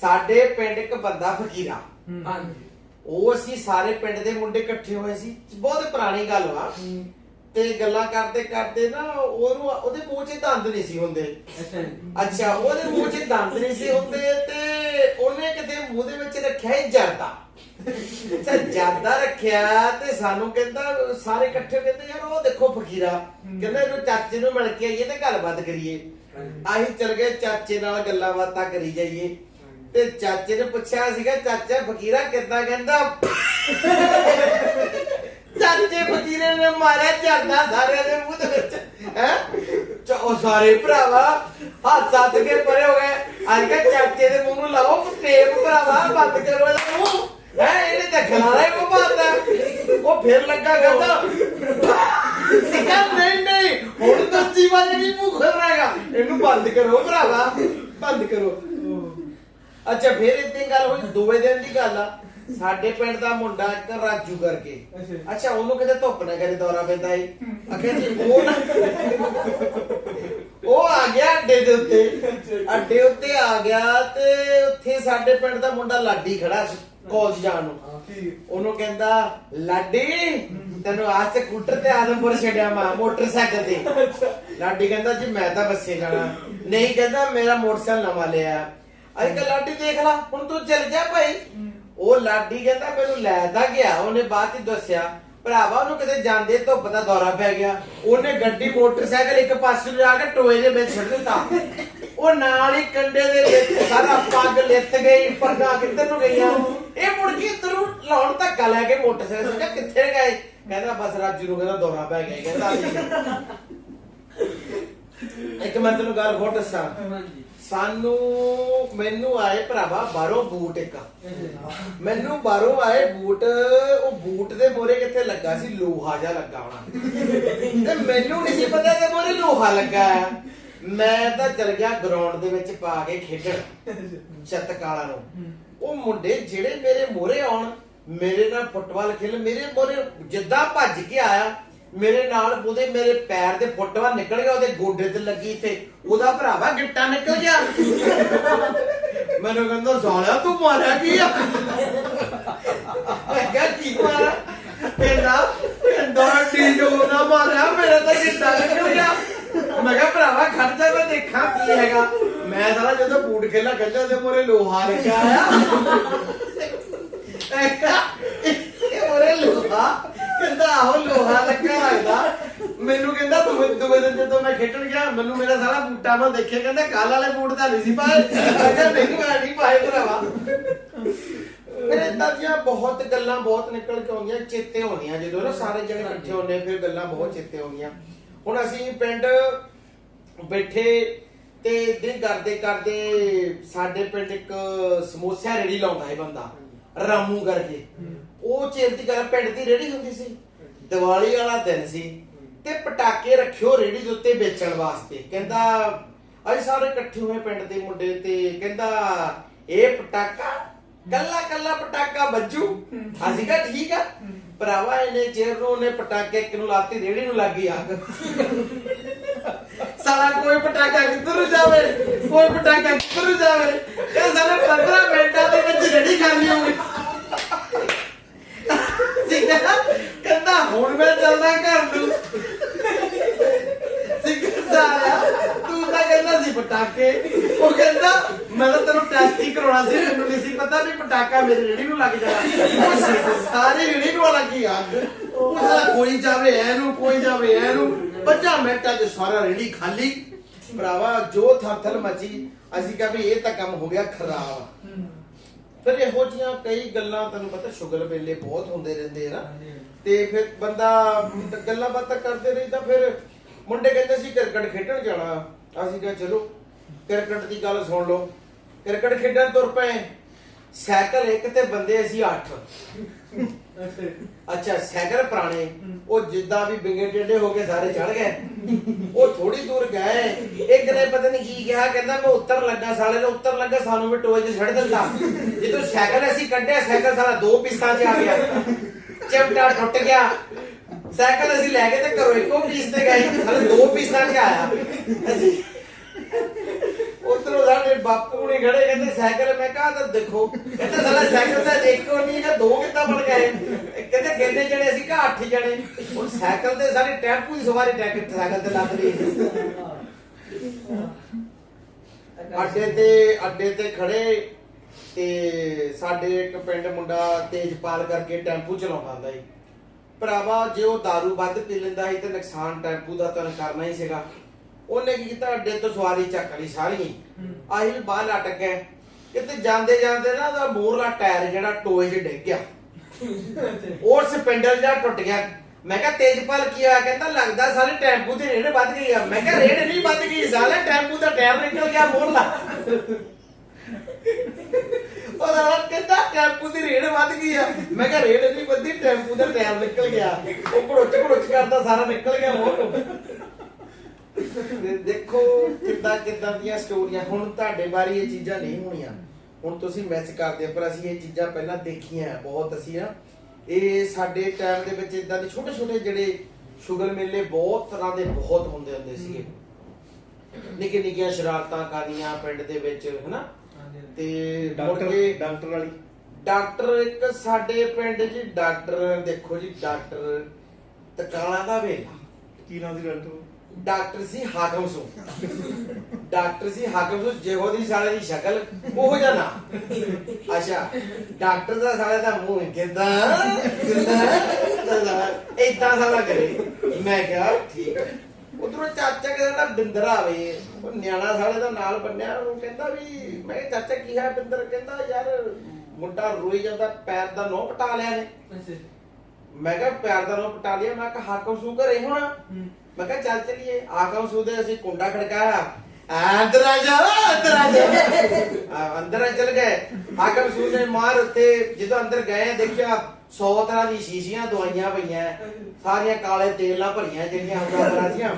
ਸਾਡੇ ਪਿੰਡ ਇੱਕ ਬੰਦਾ ਫਕੀਰਾ ਹਾਂਜੀ। ਉਹ ਅਸੀਂ ਸਾਰੇ ਪਿੰਡ ਦੇ ਮੁੰਡੇ ਇਕੱਠੇ ਹੋਏ ਸੀ। ਬਹੁਤ ਪੁਰਾਣੀ ਗੱਲ ਵਾ। ਤੇ ਗੱਲਾਂ ਕਰਦੇ ਕਰਦੇ ਨਾ ਉਹਨੂੰ ਉਹਦੇ ਮੂੰਹ 'ਚ ਦੰਦ ਨਹੀਂ ਸੀ ਹੁੰਦੇ। ਅੱਛਾ ਉਹਦੇ ਮੂੰਹ 'ਚ ਦੰਦ ਨਹੀਂ ਸੀ ਹੁੰਦੇ ਤੇ ਉਹਨੇ ਕਿਤੇ ਮੂੰਹ ਦੇ ਵਿੱਚ ਰੱਖਿਆ ਹੀ ਜਰਦਾ। ਜਰਦਾ ਰੱਖਿਆ ਤੇ ਸਾਨੂੰ ਕਹਿੰਦਾ ਸਾਰੇ ਇਕੱਠੇ ਕਹਿੰਦੇ ਯਾਰ ਉਹ ਦੇਖੋ ਫਕੀਰਾ। ਕਹਿੰਦਾ ਇਹਨੂੰ ਚਾਚੇ ਨੂੰ ਮਿਲ ਕੇ ਆਈਏ ਤੇ ਗੱਲਬਾਤ ਕਰੀਏ। ਆਹੀ ਚਲ ਗਏ ਚਾਚੇ ਨਾਲ ਗੱਲਾਂ ਬਾਤਾਂ ਕਰੀ ਜਾਈਏ। ਤੇ ਚਾਚੇ ਨੇ ਪੁੱਛਿਆ ਸੀਗਾ, ਚਾਚਾ ਫਕੀਰਾ ਕਿੱਦਾਂ ਕਹਿੰਦਾ? ਚਾਚੇ ਫਕੀਰੇ ਨੇ ਮਾਰਿਆ ਜਾਂਦਾ ਸਾਰਿਆਂ ਦੇ ਮੂੰਹ ਦੇ ਵਿੱਚ, ਹੈ? ਉਹ ਸਾਰੇ ਭਰਾਵਾ, ਹੱਥ ਹੱਥ ਕੇ ਪਰੇ ਹੋ ਗਏ। ਅੱਜ ਕੱਲ੍ਹ ਚਾਚੇ ਦੇ ਮੂੰਹ ਨੂੰ ਲਾਓ, ਟੇਪ ਭਰਾਵਾ, ਬੰਦ ਕਰੋ ਇਹਦਾ ਮੂੰਹ। ਹੈ, ਇਹਨੇ ਤਾਂ ਖਲਾਰਾ ਹੀ ਕਮਾਤਾ ਉਹ ਫਿਰ ਲੱਗਾ ਕਹਿੰਦਾ ਸਿਕਾ ਨਹੀਂ ਨਹੀਂ, ਹੁਣ ਦੱਸੀ ਵਾਲੇ ਨਹੀਂ ਮੂੰਹ ਖੋਲਣਾਗਾ ਇਹਨੂੰ ਬੰਦ ਕਰੋ ਭਰਾਵਾ, ਬੰਦ ਕਰੋ। ਅੱਛਾ ਫਿਰ ਇਦਾਂ ਗੱਲ ਹੋਈ ਦੋਵੇਂ ਦਿਨ ਦੀ ਗੱਲ ਆ। ਸਾਡੇ ਪਿੰਡ ਦਾ ਮੁੰਡਾ ਇੱਕ ਰਾਜੂ ਕਰਕੇ। ਅੱਛਾ। ਉਹਨੂੰ ਕਿਤੇ ਧੁੱਪ ਨਾ ਕਰੇ ਦੌਰਾ ਪੈਂਦਾ ਏ। ਅਖੇ ਜੀ ਉਹ ਨਾ ਉਹ ਆ ਗਿਆ ਅੱਡੇ ਦੇ ਉੱਤੇ। ਅੱਡੇ ਉੱਤੇ ਆ ਗਿਆ ਤੇ ਉੱਥੇ ਸਾਡੇ ਪਿੰਡ ਦਾ ਮੁੰਡਾ ਲਾਡੀ ਖੜਾ ਸੀ ਕਾਲਜ ਜਾਣ ਨੂੰ। ਉਹਨੂੰ ਕਹਿੰਦਾ ਲਾਡੀ ਤੈਨੂੰ ਆਹ ਸਕੂਟਰ ਤੇ ਆਦਮਪੁਰ ਛੱਡਿਆ ਮੈਂ ਮੋਟਰਸਾਈਕਲ ਤੇ। ਲਾਡੀ ਕਹਿੰਦਾ ਜੀ ਮੈਂ ਤਾਂ ਬੱਸੇ ਜਾਣਾ। ਨਹੀਂ ਕਹਿੰਦਾ ਮੇਰਾ ਮੋਟਰਸਾਈਕਲ ਨਵਾਂ ਲਿਆ। ਅੱਜ ਕੱਲ ਲਾਡੀ ਦੇਖ ਲਾ ਹੁਣ ਤੂੰ ਚੱਲ ਜਾ ਭਾਈ। ਉਹ ਲਾਡੀ ਕਹਿੰਦਾ ਮੈਨੂੰ ਲੈ ਤਾਂ ਗਿਆ। ਉਹਨੇ ਬਾਅਦ ਚ ਦੱਸਿਆ ਭਰਾਵਾ ਉਹਨੂੰ ਕਿਤੇ ਜਾਂਦੇ ਧੁੱਪ ਦਾ ਦੌਰਾ ਪੈ ਗਿਆ। ਉਹਨੇ ਗੱਡੀ ਮੋਟਰਸਾਈਕਲ ਇੱਕ ਪਾਸੇ ਨੂੰ ਜਾ ਕੇ ਟੋਏ ਦੇ ਵਿੱਚ ਛੱਡ ਦਿੱਤਾ। ਉਹ ਨਾਲ ਹੀ ਕੰਡੇ ਦੇ ਵਿੱਚ ਸਾਰਾ ਪੱਗ ਲਿੱਤ ਗਈ ਪੱਗਾਂ ਕਿੱਧਰ ਨੂੰ ਗਈਆਂ। ਇਹ ਮੁੜ ਕੇ ਇੱਧਰ ਨੂੰ ਲਾਉਣ ਧੱਕਾ ਲੈ ਕੇ ਮੋਟਰਸਾਈਕਲ ਸੋਚਿਆ ਕਿੱਥੇ ਗਏ? ਕਹਿੰਦਾ ਬਸ ਰਾਜੂ ਨੂੰ ਕਹਿੰਦਾ ਦੌਰਾ ਪੈ ਗਿਆ। ਕਹਿੰਦਾ ਅਸੀਂ- ਇੱਕ ਮੈਂ ਤੈਨੂੰ ਗੱਲ ਹੋਰ ਦੱਸਾਂ। ਹਾਂਜੀ। ਸਾਨੂੰ ਮੈਨੂੰ ਆਏ ਭਰਾਵਾ ਬਾਹਰੋਂ ਬੂਟ ਇੱਕ। ਮੈਨੂੰ ਬਾਹਰੋਂ ਆਏ ਬੂਟ ਉਹ ਬੂਟ ਦੇ ਮੋਰੇ ਕਿੱਥੇ ਲੱਗਾ ਸੀ? ਲੋਹਾ ਜਿਹਾ ਲੱਗਾ ਹੋਣਾ। ਤੇ ਮੈਨੂੰ ਨਹੀਂ ਸੀ ਪਤਾ ਕਿ ਮੋਰੇ ਲੋਹਾ ਲੱਗਾ ਹੈ। ਮੈਂ ਤਾਂ ਚਲ ਗਿਆ ਗਰਾਊਂਡ ਦੇ ਵਿੱਚ ਪਾ ਕੇ ਖੇਡਣ ਛੱਤ ਕਾਲਾ ਨੂੰ। ਉਹ ਮੁੰਡੇ ਜਿਹੜੇ ਮੇਰੇ ਮੋਰੇ ਆਉਣ ਮੇਰੇ ਨਾਲ ਫੁੱਟਬਾਲ ਖੇਲ ਮੇਰੇ ਮੋਰੇ ਜਿੱਦਾਂ ਭੱਜ ਕੇ ਆਇਆ ਮੇਰੇ ਨਾਲ ਉਹਦੇ ਮੇਰੇ ਪੈਰ ਦੇ ਫੁੱਟਬਾਲ ਨਿਕਲ ਗਿਆ, ਉਹਦੇ ਗੋਡੇ ਤੇ ਲੱਗੀ ਤੇ ਉਹਦਾ ਭਰਾਵਾ ਗਿੱਟਾ ਨਿਕਲ ਗਿਆ। ਮੈਨੂੰ ਕਹਿੰਦਾ, ਸਾਲਿਆ, ਤੂੰ ਮਾਰਿਆ ਕੀ ਆ? ਮੈਂ ਕਿਹਾ, ਕੀ ਮਾਰਿਆ? ਕਹਿੰਦਾ ਕਹਿੰਦਾ ਡੀ ਨਾ ਮਾਰਿਆ, ਮੇਰਾ ਤਾਂ ਗਿੱਟਾ ਨਿਕਲ ਗਿਆ। ਮੈਂ ਕਿਹਾ, ਭਰਾਵਾ, ਖੜ ਜਾ, ਮੈਂ ਦੇਖਾਂ ਕੀ ਹੈਗਾ। ਮੈਂ ਸਾਲਾ ਜਦੋਂ ਬੂਟ ਖੇਲਾ ਕਹਿੰਦਾ ਤੇ ਮੋਰੇ ਲੋਹਾ ਲੱਗਿਆ ਆ ਇਹ ਮੋਰੇ ਲੋਹਾ ਕਹਿੰਦਾ ਆਹੋ ਲੋਹਾ ਲੱਗਾ ਲੱਗਦਾ। ਮੈਨੂੰ ਕਹਿੰਦਾ ਤੂੰ ਦੂਏ ਦਿਨ ਜਦੋਂ ਮੈਂ ਖੇਡਣ ਗਿਆ, ਮੈਨੂੰ ਮੇਰਾ ਸਾਰਾ ਬੂਟਾ ਮੈਂ ਦੇਖਿਆ, ਕਹਿੰਦਾ ਕੱਲ ਵਾਲੇ ਬੂਟ ਤਾਂ ਨਹੀਂ ਸੀ ਪਾਏ। ਮੈਂ ਨਹੀਂ ਮੈਂ ਨਹੀਂ ਪਾਏ ਭਰਾਵਾ। ਫਿਰ ਏਦਾਂ ਦੀਆਂ ਬਹੁਤ ਗੱਲਾਂ ਬਹੁਤ ਨਿਕਲ ਕੇ ਆਉਂਦੀਆਂ, ਚੇਤੇ ਹੋਣੀਆਂ ਜਦੋਂ ਨਾ ਸਾਰੇ ਜਣੇ ਇਕੱਠੇ ਹੁੰਦੇ ਫਿਰ ਗੱਲਾਂ ਬਹੁਤ ਚੇਤੇ ਆਉਂਦੀਆਂ। ਹੁਣ ਅਸੀਂ ਪਿੰਡ ਬੈਠੇ ਤੇ ਦਿਨ ਕਰਦੇ ਕਰਦੇ ਸਾਡੇ ਪਿੰਡ ਇੱਕ ਸਮੋਸਿਆ ਰੇੜੀ ਲਾਉਂਦਾ ਹੈ ਬੰਦਾ, ਰਾਮੂ ਕਰਕੇ। ਉਹ ਚਿਰ ਦੀ ਗੱਲ, ਪਿੰਡ ਦੀ ਰੇੜੀ ਹੁੰਦੀ ਸੀ। ਦੀਵਾਲੀ ਵਾਲਾ ਦਿਨ ਸੀ ਤੇ ਪਟਾਕੇ ਰੱਖਿਓ ਰੇੜੀ ਦੇ ਉੱਤੇ ਵੇਚਣ ਵਾਸਤੇ। ਕਹਿੰਦਾ, ਅਸੀਂ ਸਾਰੇ ਇਕੱਠੇ ਹੋਏ ਪਿੰਡ ਦੇ ਮੁੰਡੇ ਤੇ। ਕਹਿੰਦਾ, ਇਹ ਪਟਾਕਾ, ਕੱਲਾ ਕੱਲਾ ਪਟਾਕਾ ਬੱਜੂ। ਅਸੀਂ ਕਿਹਾ, ਠੀਕ ਆ। ਭਰਾਵਾ ਇਹਨੇ ਚਿਰ ਨੂੰ ਉਹਨੇ ਪਟਾਕੇ ਇੱਕ ਨੂੰ ਲਾਤੀ, ਰੇੜੀ ਨੂੰ ਲੱਗੀ ਅੱਗ। ਸਾਲਾ, ਕੋਈ ਪਟਾਕਾ ਕਿੱਧਰ ਜਾਵੇ? ਕੋਈ ਪਟਾਕਾ ਕਿੱਧਰ ਜਾਵੇ? ਇਹ ਸਾਲੇ 15 ਮਿੰਟਾਂ ਦੇ ਵਿੱਚ ਰੇੜੀ ਖਾਲੀ ਹੋ ਸਿੱਧਾ ਹੁਣ ਮੈਂ ਚੱਲਦਾ ਘਰ ਨੂੰ। ਸਾਲਿਆ ਤੂੰ ਤਾਂ ਕਹਿੰਦਾ ਸੀ ਪਟਾਕੇ। ਉਹ ਕਹਿੰਦਾ ਮੈਂ ਤਾਂ ਤੈਨੂੰ ਟੈਸਟ ਹੀ ਕਰਾਉਣਾ ਸੀ ਮੈਨੂੰ ਨਹੀਂ ਸੀ ਪਤਾ ਵੀ ਪਟਾਕਾ ਮੇਰੀ ਰੇੜੀ ਨੂੰ ਲੱਗ ਜਾਣਾ। ਉਹ ਸਾਰੀ ਰੇੜੀ ਨੂੰ ਲੱਗੀ ਅੱਗ ਉਹ ਸਾਲਾ ਕੋਈ ਜਾਵੇ ਇਹਨੂੰ ਕੋਈ ਜਾਵੇ ਇਹਨੂੰ। ਪੰਜਾਂ ਮਿੰਟਾਂ 'ਚ ਸਾਰਾ ਰੇੜੀ ਖਾਲੀ। ਭਰਾਵਾ ਜੋ ਥਰ ਮਚੀ ਅਸੀਂ ਕਿਹਾ ਵੀ ਇਹ ਤਾਂ ਕੰਮ ਹੋ ਗਿਆ ਖਰਾਬ। ਫਿਰ ਇਹੋ ਜੀਆਂ ਕਈ ਗੱਲਾਂ ਤੈਨੂੰ ਪਤਾ ਸ਼ੁਗਰ ਵੇਲੇ ਬਹੁਤ ਹੁੰਦੇ ਰਹਿੰਦੇ ਆ ਨਾ। ਤੇ ਫਿਰ ਬੰਦਾ ਗੱਲਾਂ ਬਾਤਾਂ ਕਰਦੇ ਰਹੀ ਤਾਂ ਫਿਰ ਮੁੰਡੇ ਕਹਿੰਦੇ ਸੀ, ਕ੍ਰਿਕਟ ਖੇਡਣ ਜਾਣਾ। ਅਸੀਂ ਕਿਹਾ, ਚਲੋ, ਕ੍ਰਿਕਟ ਦੀ ਗੱਲ ਸੁਣ ਲਓ। ਕ੍ਰਿਕਟ ਖੇਡਣ ਤੁਰ ਪਏ। ਸਾਈਕਲ ਇੱਕ ਤੇ ਬੰਦੇ ਅਸੀਂ 8 ਅੱਛਾ, ਸਾਈਕਲ ਪੁਰਾਣੇ। ਉਹ ਜਿੱਦਾਂ ਵੀ ਬਿੰਗੇ ਟੇਡੇ ਹੋ ਕੇ ਸਾਰੇ ਚੜ ਗਏ। ਉਹ ਥੋੜੀ ਦੂਰ ਗਏ। ਇੱਕ ਨੇ ਪਤਾ ਨਹੀਂ ਕੀ ਕਿਹਾ, ਕਹਿੰਦਾ, ਮੈਂ ਉੱਤਰ ਲੱਗਾ ਸਾਲੇ ਨੇ ਉੱਤਰ ਲੱਗਾ, ਸਾਨੂੰ ਵੀ ਟੋਏ 'ਚ ਛੱਡ ਦਿੰਦਾ। ਜਦੋਂ ਸਾਈਕਲ ਅਸੀਂ ਕੱਢਿਆ, ਸਾਈਕਲ ਸਾਲਾ ਦੋ ਪੀਸਾਂ 'ਚ ਆ ਗਿਆ। ਚਿਮਟਾ ਟੁੱਟ ਗਿਆ। ਸਾਈਕਲ ਅਸੀਂ ਲੈ ਕੇ ਤੇ ਘਰੋਂ ਇੱਕੋ ਪੀਸ ਤੇ ਗਏ। ਸਾਲੇ ਦੋ ਪੀਸਾਂ 'ਚ ਆਇਆ। ਅਸੀਂ ਉਧਰੋਂ ਸਾਡੇ ਬਾਪੂ ਨੇ ਖੜੇ, ਕਹਿੰਦੇ ਸਾਈਕਲ, ਮੈਂ ਕਹਾ ਤਾਂ ਦੇਖੋ। ਕਹਿੰਦੇ ਸਾਲਾ ਸਾਈਕਲ ਤਾਂ ਦੇਖੋ ਨਹੀਂ ਕਿ ਦੋ ਕਿੱਦਾਂ ਬਣ ਗਏ? ਕਹਿੰਦੇ ਕਿੰਨੇ ਜਣੇ, ਅਸੀਂ ਕਹਾ ਅੱਠ ਜਣੇ। ਹੁਣ ਸਾਈਕਲ ਤੇ ਸਾਰੇ ਟੈਂਪੂ ਦੀ ਸਵਾਰੀ ਟੈਂਕ ਸਾਈਕਲ ਤੇ ਲੱਗ ਰਹੀ ਅੱਡੇ ਤੇ ਅੱਡੇ ਤੇ ਖੜੇ। ਤੇ ਸਾਡੇ ਇੱਕ ਪਿੰਡ ਮੁੰਡਾ ਤੇਜਪਾਲ ਕਰਕੇ ਟੈਂਪੂ ਚਲਾਉਂਦਾ ਹੁੰਦਾ ਸੀ। ਭਰਾਵਾ, ਜੇ ਉਹ दारू ਵੱਧ ਪੀ ਲੈਂਦਾ ਸੀ ਤੇ ਨੁਕਸਾਨ ਟੈਂਪੂ ਦਾ ਤਾਂ ਕਰਨਾ ਹੀ ਸੀਗਾ। ਉਹਨੇ ਕੀ ਕੀਤਾ? ਅੱਡੇ ਤੋਂ ਸਵਾਰੀ ਚੱਕ ਲਈ ਸਾਰੀ। ਆਹੀ ਵੀ ਬਾਹਰ ਲਟਕ ਗਏ। ਕਿਤੇ ਜਾਂਦੇ ਜਾਂਦੇ ਨਾ ਉਹਦਾ ਮੋਰਲਾ ਟਾਇਰ ਜਿਹੜਾ ਟੋਏ 'ਚ ਡਿੱਗ ਗਿਆ। ਉਹ ਸਪਿੰਡਲ ਜਿਹਾ ਟੁੱਟ ਗਿਆ। ਮੈਂ ਕਿਹਾ, ਤੇਜਪਾਲ ਕੀ ਹੋਇਆ? ਕਹਿੰਦਾ, ਲੱਗਦਾ ਸਾਰੇ ਟੈਂਪੂ ਦੀ ਰੇੜ ਵੱਧ ਗਈ ਆ। ਮੈਂ ਕਿਹਾ ਰੇੜ ਨਹੀਂ ਵੱਧ ਗਈ। ਸਾਲੇ ਟੈਂਪੂ ਦਾ ਟਾਇਰ ਨਿਕਲ ਗਿਆ ਮੋਰਲਾ ਉਹਦਾ ਕਹਿੰਦਾ ਟੈਂਪੂ ਦੀ ਰੇੜ ਵੱਧ ਗਈ ਆ। ਮੈਂ ਕਿਹਾ ਰੇੜ ਨਹੀਂ ਵੱਧੀ, ਟੈਂਪੂ ਦਾ ਟਾਇਰ ਨਿਕਲ ਗਿਆ। ਉਹ ਘੜੋਚ ਘੜੋਚ ਕਰਦਾ, ਸਾਰਾ ਨਿਕਲ ਗਿਆ ਮੋਰ ਦੇਖੋ ਕਿੱਦਾਂ ਕਿੱਦਾਂ ਦੀਆਂ ਸਟੋਰੀਆਂ ਹੁਣ ਤੁਹਾਡੇ ਬਾਰੇ ਇਹ ਚੀਜ਼ਾਂ ਨਹੀਂ ਹੋਣੀਆਂ। ਹੁਣ ਤੁਸੀਂ ਮੈਚ ਕਰਦੇ ਪਰ ਅਸੀਂ ਇਹ ਚੀਜ਼ਾਂ ਪਹਿਲਾਂ ਦੇਖੀਆਂ ਬਹੁਤ ਅਸੀਂ ਨਾ ਇਹ ਸਾਡੇ ਟਾਈਮ ਦੇ ਵਿੱਚ ਇਦਾਂ ਦੇ ਛੋਟੇ ਛੋਟੇ ਜਿਹੜੇ ਸ਼ੁਗਰ ਮੇਲੇ ਬਹੁਤ ਤਰ੍ਹਾਂ ਦੇ ਬਹੁਤ ਹੁੰਦੇ ਹੁੰਦੇ ਸੀਗੇ। ਨਿੱਕੇ ਨਿੱਕੀਆਂ ਸ਼ਰਾਰਤਾਂ ਕਰਨੀਆਂ ਪਿੰਡ ਦੇ ਵਿੱਚ, ਹਨਾ? ਤੇ ਮੁੜ ਡਾਕਟਰ ਕੇ ਡਾਕਟਰ ਵਾਲੀ। ਡਾਕਟਰ ਇੱਕ ਸਾਡੇ ਪਿੰਡ 'ਚ ਡਾਕਟਰ ਦੇਖੋ ਜੀ ਡਾਕਟਰ ਤਕਾਲਾ ਦਾ ਵੇਲਾ। ਕੀ ਨਾਮ ਸੀ ਡਾਕਟਰ ਡਾਕਟਰ ਸੀ ਹਾਕਮ ਸੋ ਡਾਕਟਰ ਸੀ ਹਾਕਮ ਸੋ ਜਿਹੋ ਦੀ ਸਾਲੇ ਦੀ ਸ਼ਕਲ ਉਹ ਨਾ। ਅੱਛਾ ਡਾਕਟਰ ਦਾ ਸਾਲੇ ਦਾ ਮੂੰਹ ਕਿਦਾਂ? ਕਿਦਾਂ? ਇਦਾਂ ਸਾਲਾ ਕਰੇ। ਮੈਂ ਕਿਹਾ ਠੀਕ ਉਧਰੋਂ ਚਾਚਾ ਕਹਿੰਦਾ ਬਿੰਦਰ ਆਵੇ। ਉਹ ਨਿਆਣਾ ਸਾਲੇ ਦਾ ਨਾਲ ਬੰਨਿਆ ਉਹ ਕਹਿੰਦਾ ਵੀ ਮੈਂ ਕਿਹਾ ਚਾਚਾ ਕੀ ਹੈ ਬਿੰਦਰ ਕਹਿੰਦਾ ਯਾਰ ਮੁੰਡਾ ਰੋਈ ਜਾਂਦਾ ਪੈਰ ਦਾ ਨੋਹ ਪਟਾ ਲਿਆ ਨੇ। ਮੈਂ ਕਿਹਾ ਪੈਰ ਦਾ ਨੋਹ ਪਟਾ ਲਿਆ? ਮੈਂ ਕਿਹਾ ਹਾਕਮ ਸੂ ਘਰੇ ਹੋਣਾ? ਮੈਂ ਕਿਹਾ ਚੱਲ ਚਲੀਏ। ਆਕਮ ਸੂਦੇ ਅਸੀਂ ਕੁੰਡਾ ਖੜਕਾਇਆ। ਅੰਦਰ ਆ ਜਾ ਅੰਦਰ ਆ ਜਾ। ਆ, ਅੰਦਰ ਚਲ ਗਏ। ਆਕਮ ਸੂਦੇ ਮਾਰ ਉੱਤੇ ਜਦੋਂ ਅੰਦਰ ਗਏ ਦੇਖਿਆ 100 ਤਰ੍ਹਾਂ ਦੀ ਸ਼ੀਸ਼ੀਆਂ ਦਵਾਈਆਂ ਪਈਆਂ, ਸਾਰੀਆਂ ਕਾਲੇ ਤੇਲ ਨਾਲ ਭਰੀਆਂ ਜਿਹੜੀਆਂ ਹੁੰਦਾ ਦੀਆਂ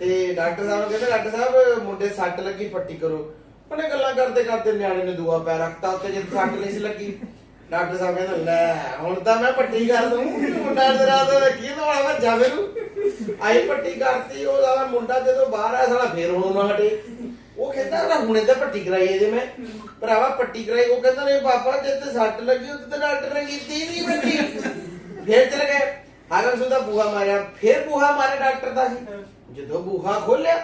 ਤੇ ਡਾਕਟਰ ਸਾਹਿਬ ਨੂੰ ਕਹਿੰਦੇ, ਡਾਕਟਰ ਸਾਹਿਬ, ਮੁੰਡੇ ਸੱਟ ਲੱਗੀ ਪੱਟੀ ਕਰੋ। ਉਹਨੇ ਗੱਲਾਂ ਕਰਦੇ ਕਰਦੇ ਨਿਆਣੇ ਨੇ ਦੂਆ ਪੈ ਰੱਖਤਾ, ਉੱਤੇ ਜਦ ਸੱਟ ਨਹੀਂ ਸੀ ਲੱਗੀ। ਡਾਕਟਰ ਸਾਹਿਬ ਕਹਿੰਦੇ, ਲੈ, ਹੁਣ ਤਾਂ ਮੈਂ ਪੱਟੀ ਕਰ ਦੂੰ ਮੁੰਡਾ ਜਰਾ ਤਾਂ ਕੀ ਦਵਾਲਾ ਭੱਜਾ ਮੈਨੂੰ? ਆਈ ਪੱਟੀ ਕਰਤੀ ਉਹ ਸਾਲਾ ਮੁੰਡਾ ਜਦੋਂ ਬਾਹਰ ਆਇਆ, ਸਾਲਾ ਫੇਰ ਹੁਣ ਨਾ ਹਟੇ। ਉਹ ਕਹਿੰਦਾ ਨਾ ਹੁਣੇ ਤਾਂ ਪੱਟੀ ਕਰਾਈ ਇਹਦੇ ਮੈਂ। ਭਰਾਵਾ ਪੱਟੀ ਕਰਾਈ, ਉਹ ਕਹਿੰਦਾ ਨਹੀਂ ਪਾਪਾ ਜੇ ਤੇ ਸੱਟ ਲੱਗੀ ਉੱਤੇ ਤਾਂ ਡਾਕਟਰ ਨੇ ਕੀਤੀ ਨਹੀਂ ਪੱਟੀ। ਫੇਰ ਚਲੇ ਗਏ। ਹਾਗਰ ਸੁਦਾ ਬੂਹਾ ਮਾਰਿਆ। ਫੇਰ ਬੂਹਾ ਮਾਰਿਆ ਡਾਕਟਰ ਦਾ ਸੀ ਜਦੋਂ ਬੂਹਾ ਖੋਲਿਆ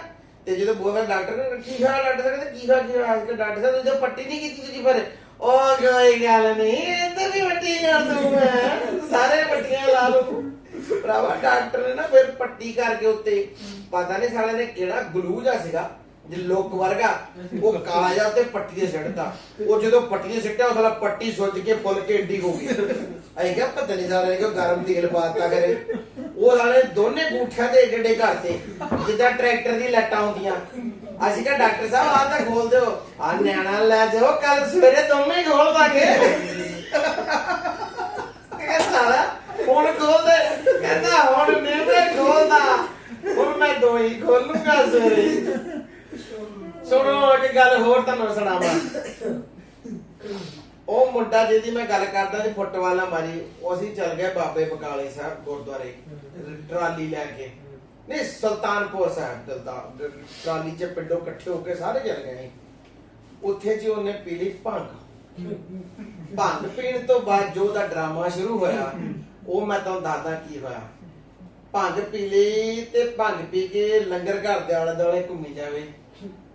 ਤੇ ਜਦੋਂ ਬੂਹਾ ਮਾਰਿਆ, ਡਾਕਟਰ ਨੇ ਕੀ ਖਾ ਡਾਕਟਰ ਸਾਹਿਬ? ਕਹਿੰਦੇ, ਕੀ ਹੋਇਆ ਕੀ ਹੋਇਆ ਕਿ ਡਾਕਟਰ ਸਾਹਿਬ ਜਦੋਂ ਪੱਟੀ ਨਹੀਂ ਕੀਤੀ ਤੁਸੀਂ ਫਿਰ, ਉਹ ਕੋਈ ਗੱਲ ਨਹੀਂ, ਇੱਧਰ ਵੀ ਪੱਟੀ ਕਰ ਦੂੰ ਮੈਂ। ਸਾਰੇ ਪੱਟੀਆਂ ਲਾ ਲੂ ਭਰਾਵਾ, ਡਾਕਟਰ ਨੇ ਨਾ ਫਿਰ ਪੱਟੀ ਕਰਕੇ ਉੱਤੇ, ਪਤਾ ਨਹੀਂ ਸਾਲੇ ਨੇ ਕਿਹੜਾ ਗਲੂ ਜਿਹਾ ਸੀਗਾ। ਜੇ ਲੋਕ ਵਰਗਾ, ਉਹ ਕਾਲਾ ਜਿਹਾ ਉੱਤੇ ਪੱਟੀ ਸਿੱਟਦਾ। ਉਹ ਜਦੋਂ ਪੱਟੀ ਸਿੱਟਿਆ ਉਹ ਪੱਟੀ ਸੁੱਜ ਕੇ ਫੁੱਲ ਕੇ ਏਡੀ ਹੋ ਗਈ। ਅਸੀਂ ਕਿਹਾ, ਪਤਾ ਨਹੀਂ ਸਾਲੇ ਨੇ ਗਰਮ ਤੇਲ ਪਾਤਾ ਕਰੇ। ਉਹ ਸਾਲੇ ਦੋਨੇ ਗੂਠਿਆਂ ਦੇ ਏਡੇ ਘਰ ਤੇ, ਜਿੱਦਾਂ ਟਰੈਕਟਰ ਦੀ ਲੱਟਾਂ ਹੁੰਦੀਆਂ। ਅਸੀਂ ਕਿਹਾ, ਡਾਕਟਰ ਸਾਹਿਬ, ਆਹ ਤਾਂ ਖੋਲ ਦਿਓ। ਆ ਨਿਆਣਾ ਲੈ ਜਾਓ ਕੱਲ ਸਵੇਰੇ ਦੋਵੇਂ ਖੋਲ ਦਾਂਗੇ। ਕਹਿੰਦਾ ਸਾਲਾ ਹੁਣ ਖੋਲ ਦੇ ਕਹਿੰਦਾ, ਹੁਣ ਨਹੀਂ ਮੈਂ ਖੋਲਦਾ। ਹੁਣ ਮੈਂ ਦੋ ਹੀ ਸਵੇਰੇ। ਸੁਣੋ, ਇੱਕ ਗੱਲ ਹੋਰ ਤੁਹਾਨੂੰ ਸੁਣਾਵਾਂ। ਉਹ ਮੁੰਡਾ ਜਿਹਦੀ ਮੈਂ ਗੱਲ ਕਰਦਾ ਸੀ ਫੁੱਟਬਾਲ ਨਾਲ ਮਾਰੀ, ਉਹ ਅਸੀਂ ਚੱਲ ਗਏ ਬਾਬੇ ਬਕਾਲੇ ਸਾਹਿਬ ਗੁਰਦੁਆਰੇ, ਟਰਾਲੀ ਲੈ ਕੇ। ਨਹੀਂ, ਸੁਲਤਾਨਪੁਰ ਸਾਹਿਬ ਦਲਦਾ ਟਰਾਲੀ 'ਚ ਪਿੰਡੋਂ ਇਕੱਠੇ ਹੋ ਕੇ ਸਾਰੇ ਚੱਲ ਗਏ ਉੱਥੇ ਜੀ ਉਹਨੇ ਪੀ ਲਈ ਭੰਗ। ਭੰਗ ਪੀਣ ਤੋਂ ਬਾਅਦ ਜੋ ਦਾ ਡਰਾਮਾ ਸ਼ੁਰੂ ਹੋਇਆ, ਉਹ ਮੈਂ ਤੁਹਾਨੂੰ ਦੱਸਦਾ ਕੀ ਹੋਇਆ। ਭੰਗ ਪੀ ਲਈ ਤੇ ਭੰਗ ਪੀ ਕੇ ਲੰਗਰ ਘਰ ਦੇ ਆਲੇ ਦੁਆਲੇ ਘੁੰਮੀ ਜਾਵੇ।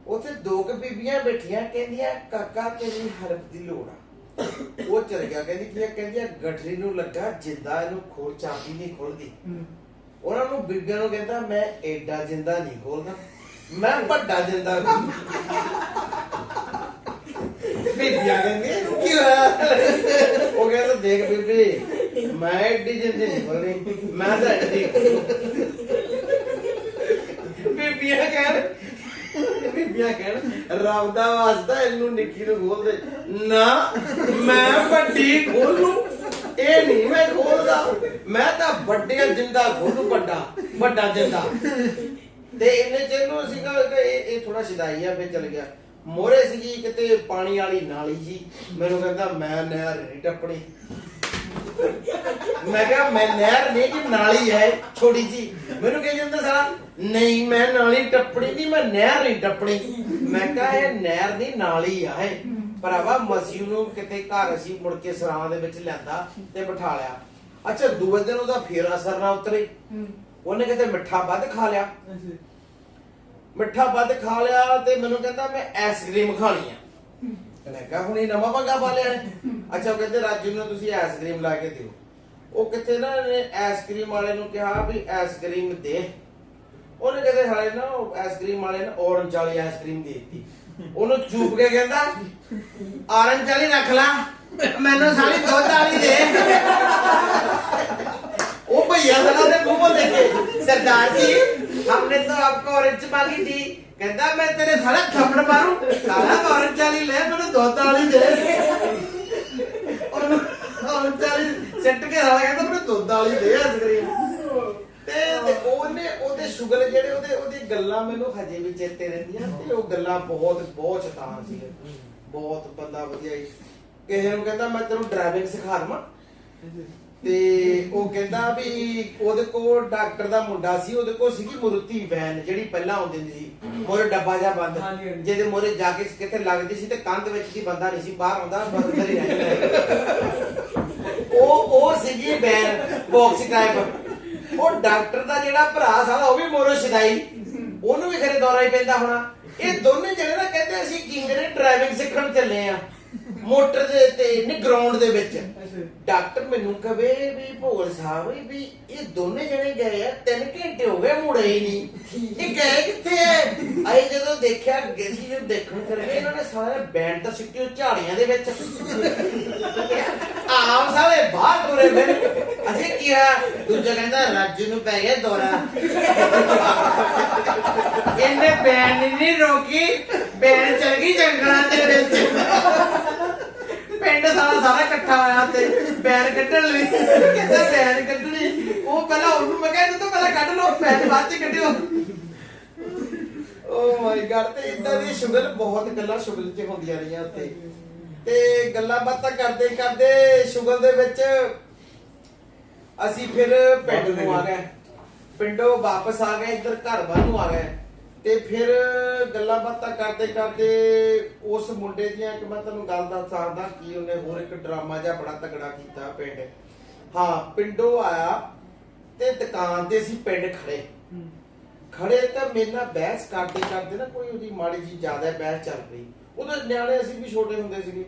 ਉੱਥੇ ਦੋ ਕੁ ਬੀਬੀਆਂ ਬੈਠੀਆਂ ਕਹਿੰਦੀਆਂ ਕਾਕਾ ਤੇਰੀ ਹੈਲਪ ਦੀ ਲੋੜ ਆ। ਉਹ ਚਲ ਗਿਆ ਕਹਿੰਦੀ ਕੀ ਆ? ਕਹਿੰਦੀਆਂ ਗਠਰੀ ਨੂੰ ਲੱਗਾ ਜਿੰਦਾ ਇਹਨੂੰ ਖੋਲ ਚਾਬੀ ਨਹੀਂ ਖੋਲਦੀ। ਉਹਨਾਂ ਨੂੰ ਬੀਬੀਆਂ ਨੂੰ ਕਹਿੰਦਾ ਮੈਂ ਐਡਾ ਜਿੰਦਾ ਨਹੀਂ ਖੋਲਦਾ ਮੈਂ ਵੱਡਾ ਜਿੰਦਾ ਬੀਬੀਆਂ ਕਹਿੰਦੀਆਂ "ਇਹਨੂੰ ਕੀ ਹੋਇਆ? ਉਹ ਕਹਿੰਦਾ ਦੇਖ ਬੀਬੀ ਮੈਂ ਐਡੀ ਜਿੰਦੀ ਨਹੀਂ ਖੋਲਣੀ ਮੈਂ ਤਾਂ ਐਡੀ ਬੀਬੀਆਂ ਕਹਿਣ ਬੀਬੀਆਂ ਕਹਿਣ, ਰੱਬ ਦਾ ਵਾਸਤਾ ਇਹਨੂੰ ਨਿੱਕੀ ਨੂੰ ਖੋਲ ਦੇ। ਨਾ, ਮੈਂ ਵੱਡੀ ਖੋਲੂ, ਇਹ ਨਹੀਂ ਮੈਂ ਖੋਲਦਾ। ਮੈਂ ਤਾਂ ਵੱਡਿਆ ਜਿੰਦਾ ਖੋਲੂ, ਵੱਡਾ ਵੱਡਾ ਜਿੰਦਾ। ਤੇ ਇਹਨੇ ਚਿਰ ਸੀਗਾ ਕਿ ਇਹ ਇਹ ਥੋੜਾ ਸਿਧਾਈ ਆ ਫੇ ਚਲ ਗਿਆ। ਮੋਰੇ ਸੀਗੀ ਕਿਤੇ ਪਾਣੀ ਵਾਲੀ ਨਾਲੀ ਜੀ। ਮੈਨੂੰ ਕਹਿੰਦਾ, ਮੈਂ ਨਹਿਰ ਨਹੀਂ ਟੱਪਣੀ। ਮੈਂ ਕਿਹਾ, ਮੈਂ ਨਹਿਰ ਨਹੀਂ ਕਿ ਨਾਲੀ ਹੈ, ਛੋਟੀ ਜੀ। ਮੈਨੂੰ ਕਹੀ ਜਾਂਦਾ ਸਾਲਾ? ਨਹੀਂ ਮੈਂ ਨਾਲੀ ਟੱਪਣੀ ਨਹੀਂ ਮੈਂ ਨਹਿਰ ਨਹੀਂ ਟੱਪਣੀ। ਮੈਂ ਕਿਹਾ ਇਹ ਨਹਿਰ ਦੀ ਨਾਲੀ ਆ ਇਹ। ਭਰਾਵਾ ਮਸੀਹ ਨੂੰ ਕਿਤੇ ਘਰ ਅਸੀਂ ਮੁੜ ਕੇ ਸਰਾਂ ਦੇ ਵਿੱਚ ਲਿਆਂਦਾ ਤੇ ਬਿਠਾ ਲਿਆ। ਅੱਛਾ ਦੂਏ ਦਿਨ ਉਹਦਾ ਫੇਰ ਅਸਰ ਨਾ ਉਤਰੇ। ਉਹਨੇ ਕਿਤੇ ਮਿੱਠਾ ਵੱਧ ਖਾ ਲਿਆ। ਮਿੱਠਾ ਵੱਧ ਖਾ ਲਿਆ ਤੇ ਮੈਨੂੰ ਕਹਿੰਦਾ ਮੈਂ ਆਈਸਕ੍ਰੀਮ ਖਾਣੀ ਆ। ਮੈਂ ਕਿਹਾ ਹੁਣ ਇਹ ਨਵਾਂ ਪੰਗਾ ਪਾ ਲਿਆ ਅੱਛਾ ਉਹ ਕਹਿੰਦੇ ਰਾਜੂ ਨੂੰ ਤੁਸੀਂ ਆਈਸਕ੍ਰੀਮ ਲਾ ਕੇ ਦਿਓ। ਉਹ ਕਿਤੇ ਨਾ ਆਈਸਕ੍ਰੀਮ ਵਾਲੇ ਨੂੰ ਕਿਹਾ ਵੀ ਆਈਸਕ੍ਰੀਮ ਦੇ। ਉਹਨੇ ਕਹਿੰਦੇ ਹਾਲੇ ਨਾ ਉਹ ਆਈਸਕ੍ਰੀਮ ਵਾਲੇ ਨੇ ਔਰੰਜ ਵਾਲੀ ਆਈਸਕ੍ਰੀਮ ਦੇ ਦਿੱਤੀ ਉਹਨੂੰ ਚੂਪ ਕੇ ਕਹਿੰਦਾ ਔਰੰਜ ਵਾਲੀ ਰੱਖ ਲਾ ਮੈਨੂੰ ਸਾਲੀ ਦੁੱਧ ਵਾਲੀ ਦੇ ਉਹ ਭਈਆ ਸਾਡਾ ਦੇ ਮੂੰਹ ਵੱਲ ਦੇਖੇ ਸਰਦਾਰ ਜੀ हमने तो आपको ऑरेंज मांगी थी ਕਹਿੰਦਾ ਮੈਂ ਤੇਰੇ ਸਾਲਾ ਥੱਪੜ ਮਾਰੂ ਸਾਲਾ ਔਰੰਜ ਵਾਲੀ ਲੈ ਮੈਨੂੰ ਦੁੱਧ ਵਾਲੀ ਦੇ ਉਹਨੂੰ ਔਰੰਜ ਵਾਲੀ ਸੱਟ ਕੇ ਸਾਲਾ ਕਹਿੰਦਾ ਮੈਨੂੰ ਦੁੱਧ ਵਾਲੀ ਦੇ ਆਈਸਕ੍ਰੀਮ ਤੇ ਤੇ ਉਹਨੇ ਉਹਦੇ ਸ਼ੁਗਰ ਜਿਹੜੇ ਉਹਦੇ ਉਹਦੀ ਗੱਲਾਂ ਮੈਨੂੰ ਹਜੇ ਵੀ ਚੇਤੇ ਰਹਿੰਦੀਆਂ ਤੇ ਉਹ ਗੱਲਾਂ ਬਹੁਤ ਬਹੁਤ ਸ਼ੈਤਾਨ ਸੀ ਬਹੁਤ ਬੰਦਾ ਵਧੀਆ ਸੀ। ਕਿਸੇ ਨੂੰ ਕਹਿੰਦਾ ਮੈਂ ਤੈਨੂੰ ਡਰਾਈਵਿੰਗ ਸਿਖਾ ਦਵਾਂ। ਤੇ ਉਹ ਕਹਿੰਦਾ ਵੀ ਉਹਦੇ ਕੋਲ ਡਾਕਟਰ ਦਾ ਮੁੰਡਾ ਸੀ ਉਹਦੇ ਕੋਲ ਸੀਗੀ ਮਰੂਤੀ ਵੈਨ ਜਿਹੜੀ ਪਹਿਲਾਂ ਆਉਂਦੀ ਹੁੰਦੀ ਸੀ। ਮੋਰੇ ਡੱਬਾ ਜਿਹਾ ਬੰਦ। ਜਿਹਦੇ ਮੋਰੇ ਜਾ ਕੇ ਕਿੱਥੇ ਲੱਗਦੀ ਸੀ ਤੇ ਕੰਧ ਵਿੱਚ ਦੀ ਬੰਦਾ ਨਹੀਂ ਸੀ ਬਾਹਰ ਆਉਂਦਾ ਬੰਦਰ ਹੀ ਰਹਿੰਦਾ ਉਹ ਉਹ ਸੀਗੀ ਵੈਨ ਬਾਕਸ ਟਾਈਪ ਉਹ ਡਾਕਟਰ ਦਾ ਜਿਹੜਾ ਭਰਾ ਸਾਲਾ ਉਹ ਵੀ ਮੋਰੋ ਛਦਾਈ। ਉਹਨੂੰ ਵੀ ਖਰੇ ਦੌਰਾ ਹੀ ਪੈਂਦਾ ਹੋਣਾ। ਇਹ ਦੋਨੇ ਜਿਹੜੇ ਨਾ ਕਹਿੰਦੇ ਅਸੀਂ ਕਿੰਗਰੇ ਡਰਾਈਵਿੰਗ ਸਿੱਖਣ ਚੱਲੇ ਆ। ਮੋਟਰ ਦੇ ਤੇ ਨੀ ਗਰਾਊਂਡ ਦੇ ਵਿੱਚ। ਡਾਕਟਰ ਮੈਨੂੰ ਕਹੇ ਵੀ ਭੋਲ ਸਾਹਿਬ ਵੀ ਇਹ ਦੋਨੇ ਜਣੇ ਗਏ ਆ ਤਿੰਨ ਘੰਟੇ ਹੋ ਗਏ ਮੁੜੇ ਹੀ ਨਹੀਂ। ਇਹ ਗਏ ਕਿੱਥੇ ਐ ਆਈ ਜਦੋਂ ਦੇਖਿਆ ਗਏ ਸੀ ਜਦੋਂ ਦੇਖਣ ਗਏ ਇਹਨਾਂ ਨੇ ਸਾਰੇ ਬੈਂਡ ਤਾਂ ਸਿੱਟੇ ਝਾੜੀਆਂ ਦੇ ਵਿੱਚ। ਆਮ ਸਾਲੇ ਬਾਹਰ ਤੁਰੇ ਫਿਰ ਅਸੀਂ ਕੀ ਆ ਦੂਜਾ ਕਹਿੰਦਾ ਰਾਜੂ ਨੂੰ ਪੈ ਗਿਆ ਦੌਰਾ। ਇਹਨੇ ਬੈਂਡ ਨਹੀਂ ਰੋਕੀ ਬੈਂਡ ਚਲ ਗਈ ਜੰਗਲਾਂ ਦੇ ਵਿੱਚ ਪਿੰਡ ਸਾਰਾ ਸਾਰਾ ਇਕੱਠਾ ਹੋਇਆ ਤੇ ਬੈਨ ਕੱਢਣ ਲਈ। ਕਹਿੰਦਾ ਬੈਨ ਕੱਢਣੀ। ਉਹ ਪਹਿਲਾਂ ਉਹਨੂੰ ਮੈਂ ਕਹਿੰਦਾ ਤੂੰ ਪਹਿਲਾਂ ਕੱਢ ਲਓ ਬੈਨ ਬਾਅਦ ਚ ਕੱਢਿਓ। ਓ ਮਾਈ ਗॉड ਤੇ ਇਦਾਂ ਦੀ ਸ਼ੁਗਲ ਬਹੁਤ ਗੱਲਾਂ ਸ਼ੁਗਲ ਚ ਹੁੰਦੀਆਂ ਰਹੀਆਂ ਉੱਤੇ ਤੇ ਗੱਲਾਂ ਬਾਤਾਂ ਕਰਦੇ ਕਰਦੇ ਸ਼ੁਗਲ ਦੇ ਵਿੱਚ ਅਸੀਂ ਫਿਰ ਪਿੰਡ ਨੂੰ ਆ ਗਏ। ਪਿੰਡੋਂ ਵਾਪਸ ਆ ਗਏ ਇੱਧਰ ਘਰ ਵੱਲ ਨੂੰ ਆ ਗਏ। ਤੇ ਫਿਰ ਗੱਲਾਂ ਬਾਤਾਂ ਕਰਦੇ ਕਰਦੇ ਉਸ ਮੁੰਡੇ ਦੀਆਂ ਕਿ ਮੈਂ ਤੁਹਾਨੂੰ ਗੱਲ ਦੱਸ ਸਕਦਾ ਕਿ ਉਹਨੇ ਹੋਰ ਇੱਕ ਡਰਾਮਾ ਜਿਹਾ ਬੜਾ ਤਗੜਾ ਕੀਤਾ ਪਿੰਡ। ਹਾਂ ਪਿੰਡੋਂ ਆਇਆ ਤੇ ਦੁਕਾਨ ਤੇ ਅਸੀਂ ਪਿੰਡ ਖੜੇ। ਖੜੇ ਤਾਂ ਮੇਰੇ ਨਾਲ ਬਹਿਸ ਕਰਦੇ ਕਰਦੇ ਨਾ ਕੋਈ ਉਹਦੀ ਮਾੜੀ ਜੀ ਜ਼ਿਆਦਾ ਬਹਿਸ ਚੱਲ ਪਈ। ਉਹਦੇ ਨਿਆਣੇ ਅਸੀਂ ਵੀ ਛੋਟੇ ਹੁੰਦੇ ਸੀਗੇ।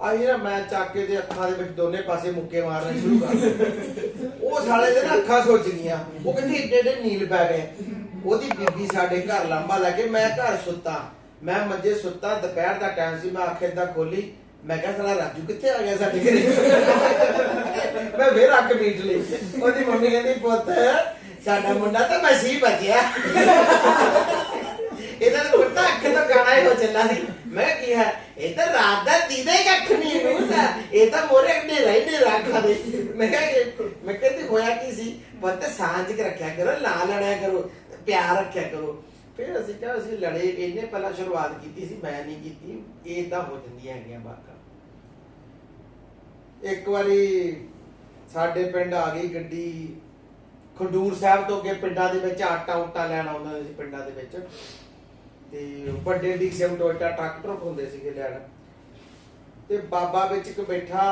ਆਹੀ ਨਾ ਮੈਂ ਚੱਕ ਕੇ ਦੇ ਅੱਖਾਂ ਦੇ ਵਿੱਚ ਦੋਨੇ ਪਾਸੇ ਮੁੱਕੇ ਮਾਰਨੇ ਸ਼ੁਰੂ ਕਰ ਦਿੱਤੇ। ਉਹ ਸਾਲੇ ਦੇ ਨਾ ਅੱਖਾਂ ਗਈਆਂ। ਉਹ ਕਹਿੰਦੇ ਏਡੇ ਏਡੇ ਨੀਲ ਪੈ ਗਏ। ਉਹਦੀ ਬੀਬੀ ਸਾਡੇ ਘਰ ਲਾਂਬਾ ਲੈ ਕੇ ਮੈਂ ਘਰ ਸੁੱਤਾ। ਮੈਂ ਮੰਜੇ ਸੁੱਤਾ, ਦੁਪਹਿਰ ਦਾ ਟਾਈਮ ਸੀ, ਮੈਂ ਅੱਖ ਏਦਾਂ ਖੋਲੀ। ਮੈਂ ਕਿਹਾ, ਸਾਲਾ ਰਾਜੂ ਕਿੱਥੇ ਆ ਗਿਆ ਸਾਡੇ ਘਰੇ? ਮੈਂ ਫੇਰ ਅੱਖ ਮੀਟ ਲਈ। ਉਹਦੀ ਮੰਮੀ ਕਹਿੰਦੀ, ਪੁੱਤ, ਸਾਡਾ ਮੁੰਡਾ ਤਾਂ ਮਸੀਹ ਬਚਿਆ। ਇਹਦਾ ਤਾਂ ਪੁੱਤ ਅੱਖ ਤੋਂ ਗਾਣਾ ਹੀ ਹੋ ਚੱਲਾ ਸੀ। ਮੈਂ ਕਿਹਾ ਇਹ ਤਾਂ ਰਾਤ ਦਾ ਦੀਦਾ ਹੀ ਕੱਖ ਨਹੀਂ ਹੁੰਦਾ ਇਹ ਤਾਂ ਮੋਰੇ ਅੱਡੇ ਰਹਿੰਦੇ ਰੱਖਾ ਦੇ। ਮੈਂ ਕਿਹਾ ਮੈਂ ਕਹਿੰਦੀ ਹੋਇਆ ਕੀ ਸੀ? ਪੁੱਤ, ਸਾਂਝ ਕੇ ਰੱਖਿਆ ਕਰੋ, ਲਾ ਲੜਿਆ ਕਰੋ। ਪਿਆਰ ਰੱਖਿਆ ਕਰੋ। ਫਿਰ ਅਸੀਂ ਕਿਹਾ, ਅਸੀਂ ਲੜੇ, ਇਹਨੇ ਪਹਿਲਾਂ ਸ਼ੁਰੂਆਤ ਕੀਤੀ ਸੀ, ਮੈਂ ਨਹੀਂ ਕੀਤੀ। ਇਹ ਇਦਾਂ ਹੋ ਜਾਂਦੀਆਂ ਹੈਗੀਆਂ ਬਾਤਾਂ। ਇੱਕ ਵਾਰੀ ਸਾਡੇ ਪਿੰਡ ਆ ਗਈ ਗੱਡੀ, ਖੰਡੂਰ ਸਾਹਿਬ ਤੋਂ ਅੱਗੇ ਪਿੰਡਾਂ ਦੇ ਵਿੱਚ ਆਟਾ ਉਟਾ ਲੈਣ ਆਉਂਦੇ ਸੀ ਪਿੰਡਾਂ ਦੇ ਵਿੱਚ। ਤੇ ਵੱਡੇ ਡੀਸਮ ਟੋਇਟਾ ਟਰੱਕ ਹੁੰਦੇ ਸੀਗੇ ਲੈਣ। ਤੇ ਬਾਬਾ ਵਿੱਚ ਇੱਕ ਬੈਠਾ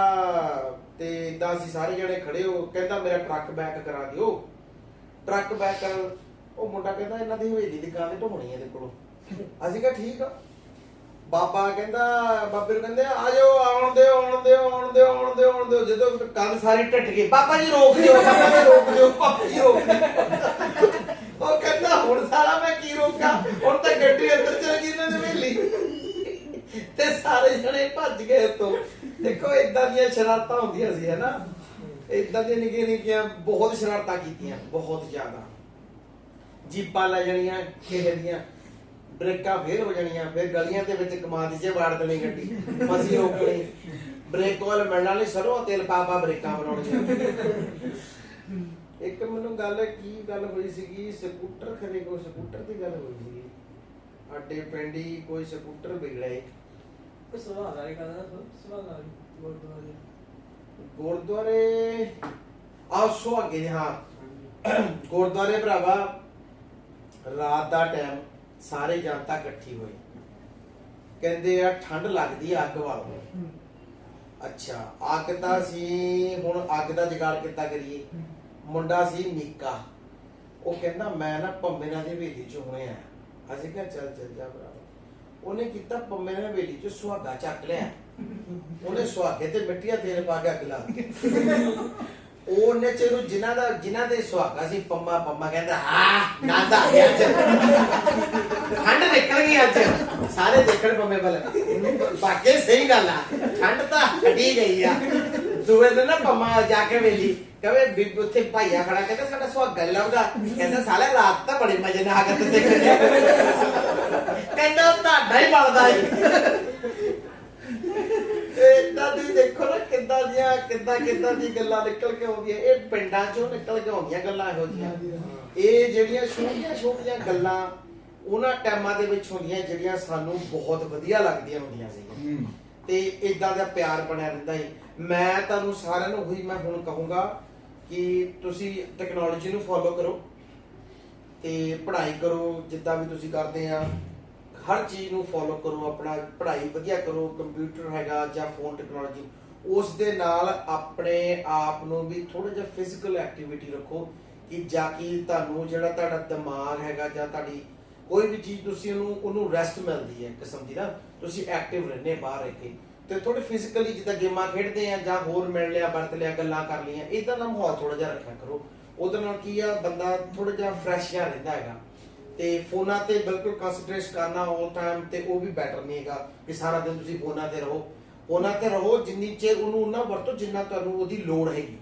ਤੇ ਇਦਾਂ ਅਸੀਂ ਸਾਰੇ ਜਣੇ ਖੜੇ ਹੋ। ਕਹਿੰਦਾ, ਮੇਰਾ ਟਰੱਕ ਬੈਕ ਕਰਾ ਦਿਓ। ਟਰੱਕ ਬੈਕ ਕਰ ਉਹ ਮੁੰਡਾ ਕਹਿੰਦਾ ਇਹਨਾਂ ਦੀ ਹਵੇਲੀ ਦੀ ਦੁਕਾਨ ਤੇ ਢੋਣੀ ਇਹਦੇ ਕੋਲੋਂ। ਅਸੀਂ ਕਿਹਾ, ਠੀਕ ਆ। ਬਾਬਾ ਕਹਿੰਦਾ, ਬਾਬੇ ਨੂੰ ਕਹਿੰਦੇ, ਆ ਜਾਓ, ਆਉਣ ਦਿਓ ਆਉਣ ਦਿਓ ਆਉਣ ਦਿਓ ਆਉਣ ਦਿਓ ਆਉਣ ਦਿਓ। ਜਦੋਂ ਕੰਨ ਸਾਰੀ ਟੱਟ ਗਈ, ਬਾਬਾ ਜੀ ਰੋਕ ਦਿਓ, ਬਾਬਾ ਜੀ ਰੋਕ ਦਿਓ, ਬਾਬਾ ਜੀ ਰੋਕ ਦਿਓ। ਉਹ ਕਹਿੰਦਾ, ਹੁਣ ਸਾਰਾ ਮੈਂ ਕੀ ਰੋਕਾਂ? ਹੁਣ ਤਾਂ ਗੱਡੀ ਅੰਦਰ ਚਲ ਗਈ ਇਹਨਾਂ ਦੀ ਹਵੇਲੀ। ਤੇ ਸਾਰੇ ਜਣੇ ਭੱਜ ਗਏ ਉੱਤੋਂ ਦੇਖੋ ਇਦਾਂ ਦੀਆਂ ਸ਼ਰਾਰਤਾਂ ਹੁੰਦੀਆਂ ਸੀ, ਹੈਨਾ? ਇਦਾਂ ਦੀਆਂ ਨਿੱਕੀਆਂ ਨਿੱਕੀਆਂ ਬਹੁਤ ਸ਼ਰਾਰਤਾਂ ਕੀਤੀਆਂ, ਬਹੁਤ ਜ਼ਿਆਦਾ। ਜੀਪਾਂ ਲੈ ਜਾਣੀਆਂ ਕਿਸੇ ਦੀਆਂ। ਬ੍ਰੇਕਾਂ ਫੇਲ ਹੋ ਜਾਣੀਆਂ ਫਿਰ ਗਲੀਆਂ ਦੇ ਵਿੱਚ ਕਮਾਦ 'ਚ ਵਾੜ ਦੇਣੀ ਗੱਡੀ। ਮਸੀਂ ਰੋਕਣੀ ਬ੍ਰੇਕ ਵਾਲ ਮਿਲਣਾ ਨਹੀਂ ਸਰੋਂ ਤੇਲ ਪਾ ਪਾ ਬ੍ਰੇਕਾਂ ਬਣਾਉਣੀਆਂ। ਇੱਕ ਮੈਨੂੰ ਗੱਲ ਕੀ ਗੱਲ ਹੋਈ ਸੀਗੀ? ਸਕੂਟਰ ਖਰੇ ਕੋ ਸਕੂਟਰ ਦੀ ਗੱਲ ਹੋਈ ਸੀਗੀ। ਸਾਡੇ ਪਿੰਡੀ ਕੋਈ ਸਕੂਟਰ ਵਿਗੜਿਆ ਏ। ਕੋਈ ਸਵਾਲ ਆ ਰਿਹਾ ਕਹਿੰਦਾ ਸਵਾਲ ਆ ਰਿਹਾ ਗੁਰਦੁਆਰੇ। ਗੁਰਦੁਆਰੇ ਆ ਸੁਹਾਗੇ ਦੇ ਹਾਂ। ਗੁਰਦੁਆਰੇ ਭਰਾਵਾ ਰਾਤ ਦਾ ਟਾਈਮ ਸਾਰੇ ਜਨਤਾ ਇਕੱਠੀ ਹੋਈ। ਕਹਿੰਦੇ ਆ ਠੰਡ ਲੱਗਦੀ ਆ ਅੱਗ ਵਾਲੋ ਅੱਛਾ ਅੱਗ ਤਾਂ ਸੀ ਹੁਣ ਅੱਗ ਦਾ ਜੁਗਾੜ ਕਿੱਦਾਂ ਕਰੀਏ? ਮੁੰਡਾ ਸੀ ਮੀਕਾ ਉਹ ਕਹਿੰਦਾ ਮੈਂ ਨਾ ਪੰਮੇ ਨਾਲ ਦੀ ਹਵੇਲੀ ਚ ਹੁਣੇ ਆ ਅਸੀਂ ਕਿਹਾ ਚੱਲ ਚੱਲ ਜਾ ਭਰਾ। ਉਹਨੇ ਕੀਤਾ ਪੰਮੇ ਨਾਲ ਹਵੇਲੀ ਚ ਸੁਹਾਗਾ ਚੱਕ ਲਿਆ। ਉਹਨੇ ਸੁਹਾਗੇ ਤੇ ਮਿੱਟੀਆਂ ਤੇਲ ਪਾ ਕੇ ਅੱਗ ਲਾ ਉਹਨੇ ਚਲੋ ਜਿਨ੍ਹਾਂ ਦਾ, ਜਿਨ੍ਹਾਂ ਦੇ ਸੁਹਾਗਾ ਸੀ, ਪੰਮਾ ਪੰਮਾ ਕਹਿੰਦਾ, ਹਾਂ ਨੰਦ ਆ ਅੱਜ। ਠੰਡ ਨਿਕਲ ਗਈ ਅੱਜ। ਸਾਰੇ ਦੇਖਣ ਪੰਮੇ ਵੱਲ। ਬਾਕੀ ਸਹੀ ਗੱਲ ਆ, ਠੰਡ ਤਾਂ ਹਟੀ ਗਈ ਆ। ਦੂਏ ਦਿਨ ਨਾ ਪੰਮਾ ਜਾ ਕੇ ਵੇਲੀ, ਕਹੇ ਬੀਬੀ ਉੱਥੇ ਭਾਈਆ ਖੜਾ, ਕਹਿੰਦਾ ਸਾਡਾ ਸੁਹਾਗਾ ਨੀ ਕਹਿੰਦਾ ਸਾਲੇ ਰਾਤ ਤਾਂ ਬੜੇ ਮਜੇ ਨਾਲ ਆਗਤ ਦੇਖਣੇ ਕਹਿੰਦਾ ਤੁਹਾਡਾ ਹੀ ਬਣਦਾ ਈ ਇਦਾਂ ਦੀ ਦੇਖੋ ਨਾ ਕਿੱਦਾਂ ਦੀਆਂ ਕਿੱਦਾਂ ਕਿੱਦਾਂ ਦੀ ਗੱਲਾਂ ਨਿਕਲ ਕੇ ਆਉਂਦੀਆਂ। ਇਹ ਪਿੰਡਾਂ ਚੋਂ ਨਿਕਲ ਕੇ ਆਉਂਦੀਆਂ ਗੱਲਾਂ ਇਹੋ ਜਿਹੀਆਂ। ਇਹ ਜਿਹੜੀਆਂ ਛੋਟੀਆਂ ਛੋਟੀਆਂ ਗੱਲਾਂ ਉਹਨਾਂ ਟਾਈਮਾਂ ਦੇ ਵਿੱਚ ਹੁੰਦੀਆਂ ਜਿਹੜੀਆਂ ਸਾਨੂੰ ਬਹੁਤ ਵਧੀਆ ਲੱਗਦੀਆਂ ਹੁੰਦੀਆਂ ਸੀ ਤੇ ਇਦਾਂ ਦਾ ਪਿਆਰ ਬਣਿਆ ਰਹਿੰਦਾ ਹੈ ਮੈਂ ਤੁਹਾਨੂੰ ਸਾਰਿਆਂ ਨੂੰ ਉਹੀ ਮੈਂ ਹੁਣ ਕਹੂੰਗਾ ਕਿ ਤੁਸੀਂ ਟੈਕਨੋਲੋਜੀ ਨੂੰ ਫੋਲੋ ਕਰੋ ਤੇ ਪੜ੍ਹਾਈ ਕਰੋ ਜਿੱਦਾਂ ਵੀ ਤੁਸੀਂ ਕਰਦੇ ਆ। ਹਰ ਚੀਜ਼ ਨੂੰ ਫੋਲੋ ਕਰੋ, ਆਪਣਾ ਪੜ੍ਹਾਈ ਵਧੀਆ ਕਰੋ ਕੰਪਿਊਟਰ ਹੈਗਾ ਜਾਂ ਫੋਨ ਟੈਕਨੋਲੋਜੀ ਉਸ ਦੇ ਨਾਲ ਆਪਣੇ ਆਪ ਨੂੰ ਵੀ ਥੋੜਾ ਜਿਹਾ ਫਿਜ਼ੀਕਲ ਐਕਟੀਵਿਟੀ ਰੱਖੋ ਕਿ ਜਾ ਕੇ ਤੁਹਾਨੂੰ ਜਿਹੜਾ ਤੁਹਾਡਾ ਦਿਮਾਗ ਹੈਗਾ ਜਾਂ ਤੁਹਾਡੀ ਕੋਈ ਵੀ ਚੀਜ਼ ਤੁਸੀਂ ਉਹਨੂੰ ਉਹਨੂੰ ਰੈਸਟ ਮਿਲਦੀ ਹੈ ਕਿਸਮ ਦੀ ਨਾ, ਤੁਸੀਂ ਐਕਟਿਵ ਰਹਿੰਦੇ ਬਾਹਰ ਰਹਿ ਕੇ। ਤੇ ਥੋੜੇ ਫਿਜ਼ੀਕਲੀ ਜਿੱਦਾਂ ਗੇਮਾਂ ਖੇਡਦੇ ਆ ਜਾਂ ਹੋਰ ਮਿਲ ਲਿਆ, ਵਰਤ ਲਿਆ, ਗੱਲਾਂ ਕਰ ਲਈਆਂ ਇਦਾਂ ਦਾ ਮਾਹੌਲ ਥੋੜਾ ਜਿਹਾ ਰੱਖਿਆ ਕਰੋ। ਉਹਦੇ ਨਾਲ ਕੀ ਆ, ਬੰਦਾ ਥੋੜਾ ਜਿਹਾ ਫਰੈਸ਼ ਜਿਹਾ ਰਹਿੰਦਾ ਹੈਗਾ। ਤੇ ਫੋਨਾਂ ਤੇ ਬਿਲਕੁਲ ਕਨਸੈਂਟਰੇਟ ਕਰਨਾ ਆਲ ਟਾਈਮ ਤੇ ਉਹ ਵੀ ਬੈਟਰ ਨਹੀਂ ਹੈਗਾ ਕਿ ਸਾਰਾ ਦਿਨ ਤੁਸੀਂ ਫੋਨਾਂ ਤੇ ਰਹੋ। ਫੋਨਾਂ ਤੇ ਰਹੋ, ਜਿੰਨੀ ਚਿਰ ਉਹਨੂੰ ਉਹਨਾਂ ਵਰਤੋ, ਜਿੰਨਾ ਤੁਹਾਨੂੰ ਉਹਦੀ ਲੋੜ ਹੈਗੀ।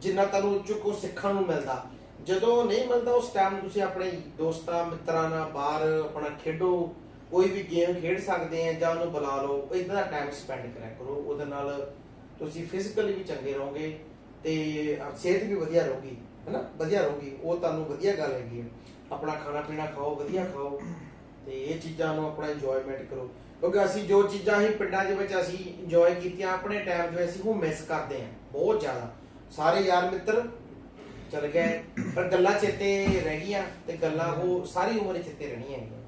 ਜਿੰਨਾ ਤੁਹਾਨੂੰ ਉਹ 'ਚੋਂ ਸਿੱਖਣ ਨੂੰ ਮਿਲਦਾ। ਜਦੋਂ ਨਹੀਂ ਮਿਲਦਾ, ਉਸ ਟਾਈਮ ਤੁਸੀਂ ਆਪਣੇ ਦੋਸਤਾਂ, ਮਿੱਤਰਾਂ ਨਾਲ ਬਾਹਰ ਆਪਣਾ ਖੇਡੋ, ਕੋਈ ਵੀ ਗੇਮ ਖੇਡ ਸਕਦੇ ਆ ਜਾਂ ਉਹਨੂੰ ਬੁਲਾ ਲਓ ਇਦਾਂ ਦਾ ਟਾਈਮ ਸਪੈਂਡ ਕਰਿਆ ਕਰੋ। ਉਹਦੇ ਨਾਲ ਤੁਸੀਂ ਫਿਜ਼ੀਕਲੀ ਵੀ ਚੰਗੇ ਰਹੋਗੇ ਤੇ ਸਿਹਤ ਵੀ ਵਧੀਆ ਰਹੂਗੀ, ਹੈਨਾ? ਵਧੀਆ ਰਹੂਗੀ। ਉਹ ਤੁਹਾਨੂੰ ਵਧੀਆ ਗੱਲ ਹੈਗੀ ਹੈ ਆਪਣਾ ਖਾਣਾ ਪੀਣਾ ਖਾਓ, ਵਧੀਆ ਖਾਓ, ਤੇ ਇਹ ਚੀਜ਼ਾਂ ਨੂੰ ਆਪਣਾ ਇੰਜੋਇਮੈਂਟ ਕਰੋ। ਕਿਉਂਕਿ ਅਸੀਂ ਜੋ ਚੀਜ਼ਾਂ ਹੀ ਪਿੰਡਾਂ ਦੇ ਵਿੱਚ ਅਸੀਂ ਇੰਜੋਏ ਕੀਤੀਆਂ, ਆਪਣੇ ਟਾਈਮ ਦੇ ਵਿੱਚ ਅਸੀਂ ਉਹ ਮਿਸ ਕਰਦੇ ਹਾਂ, ਬਹੁਤ ਜ਼ਿਆਦਾ। ਸਾਰੇ ਯਾਰ ਮਿੱਤਰ ਚਲ ਗਏ, ਪਰ ਗੱਲਾਂ ਚੇਤੇ ਰਹਿ ਗਈਆਂ ਤੇ ਗੱਲਾਂ ਉਹ ਸਾਰੀ ਉਮਰ ਚੇਤੇ ਰਹਿਣੀਆਂ ਹੈਗੀਆਂ।